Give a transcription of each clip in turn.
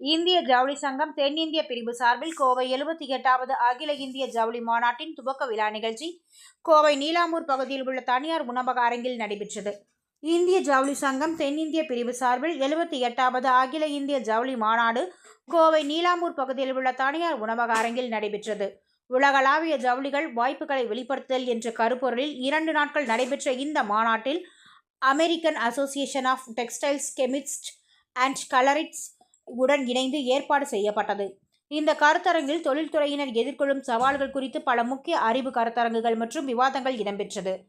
இந்திய ஜவுளி சங்கம் தென்னிந்திய பிரிவு சார்பில் கோவை எழுபத்தி எட்டாவது அகில இந்திய ஜவுளி மாநாட்டின் துவக்க விழா நிகழ்ச்சி. கோவை நீலாமூர் பகுதியில் உள்ள தனியார் உணவக அரங்கில் நடைபெற்றது. இந்திய ஜவுளி சங்கம் தென்னிந்திய பிரிவு சார்பில் எழுபத்தி எட்டாவது அகில இந்திய ஜவுளி மாநாடு கோவை நீலாமூர் பகுதியில் உள்ள தனியார் உணவக அரங்கில் நடைபெற்றது. உலகளாவிய ஜவுளிகள் வாய்ப்புகளை வெளிப்படுத்துதல் என்ற கருப்பொருளில் இரண்டு நாட்கள் நடைபெற்ற இந்த மாநாட்டில் American association of textiles chemist and colourists உடன் இணைந்து ஏற்பாடு செய்யப்பட்டது. இந்த கருத்தரங்கில் தொழில்துறையினர் எதிர்கொள்ளும் சவால்கள் குறித்து பல முக்கிய அறிவு கருத்தரங்குகள் மற்றும் விவாதங்கள் இடம்பெற்றது.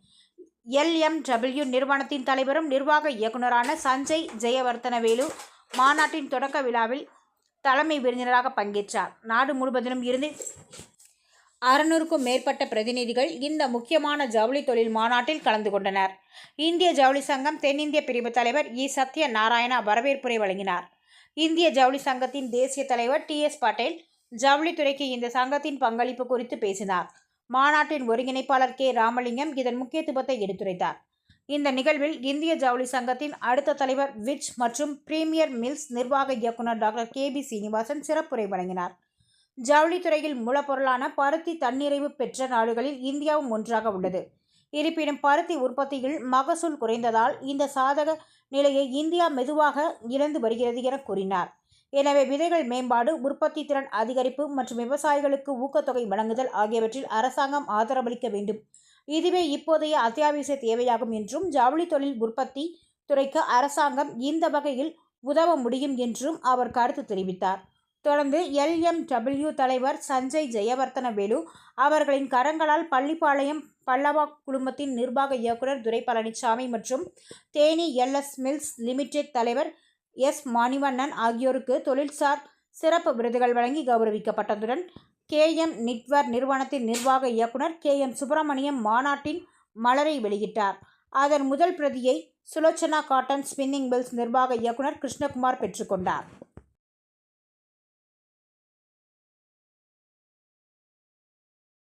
எல்எம்டபிள்யூ நிறுவனத்தின் தலைவரும் நிர்வாக இயக்குநரான சஞ்சய் ஜெயவர்த்தனவேலு மாநாட்டின் தொடக்க விழாவில் தலைமை விருந்தினராக பங்கேற்றார். நாடு முழுவதிலும் இருந்து அறுநூறுக்கும் மேற்பட்ட பிரதிநிதிகள் இந்த முக்கியமான ஜவுளி தொழில் மாநாட்டில் கலந்து கொண்டனர். இந்திய ஜவுளி சங்கம் தென்னிந்திய பிரிவு தலைவர் இ. சத்ய நாராயணா வரவேற்புரை வழங்கினார். இந்திய ஜவுளி சங்கத்தின் தேசிய தலைவர் டி எஸ் பட்டேல் ஜவுளித்துறைக்கு இந்த சங்கத்தின் பங்களிப்பு குறித்து பேசினார். மாநாட்டின் ஒருங்கிணைப்பாளர் கே. ராமலிங்கம் இதன் முக்கியத்துவத்தை எடுத்துரைத்தார். இந்த நிகழ்வில் இந்திய ஜவுளி சங்கத்தின் அடுத்த தலைவர் விச் மற்றும் பிரீமியர் மில்ஸ் நிர்வாக இயக்குநர் டாக்டர் கே. பி. சீனிவாசன் சிறப்புரை வழங்கினார். ஜவுளித்துறையில் மூலப்பொருளான பருத்தி தன்னிறைவு பெற்ற நாடுகளில் இந்தியாவும் ஒன்றாக உள்ளது. இருப்பினும் பருத்தி உற்பத்தியில் மகசூல் குறைந்ததால் இந்த சாதக நிலையை இந்தியா மெதுவாக இழந்து வருகிறது என கூறினார். எனவே விதைகள் மேம்பாடு உற்பத்தி திறன் அதிகரிப்பு மற்றும் விவசாயிகளுக்கு ஊக்கத்தொகை வழங்குதல் ஆகியவற்றில் அரசாங்கம் ஆதரவளிக்க வேண்டும். இதுவே இப்போதைய அத்தியாவசிய தேவையாகும் என்றும் ஜவுளி தொழில் உற்பத்தி துறைக்கு அரசாங்கம் இந்த வகையில் உதவ முடியும் என்றும் அவர் கருத்து தெரிவித்தார். தொடர்ந்து எல்எம்டபிள்யூ தலைவர் சஞ்சய் ஜெயவர்த்தன வேலு அவர்களின் கரங்களால் பள்ளிப்பாளையம் பல்லவா குழுமத்தின் நிர்வாக இயக்குனர் துரை பழனிசாமி மற்றும் தேனி எல்எஸ் மில்ஸ் லிமிடெட் தலைவர் எஸ் மணிவண்ணன் ஆகியோருக்கு தொழில்சார் சிறப்பு விருதுகள் வழங்கி கௌரவிக்கப்பட்டதுடன் கே எம் நிட்வர் நிறுவனத்தின் நிர்வாக இயக்குனர் கே எம் சுப்பிரமணியம் மாநாட்டின் மலரை வெளியிட்டார். அதன் முதல் பிரதியை சுலோச்சனா காட்டன் ஸ்பின்னிங் மில்ஸ் நிர்வாக இயக்குனர் கிருஷ்ணகுமார் பெற்றுக்கொண்டார்.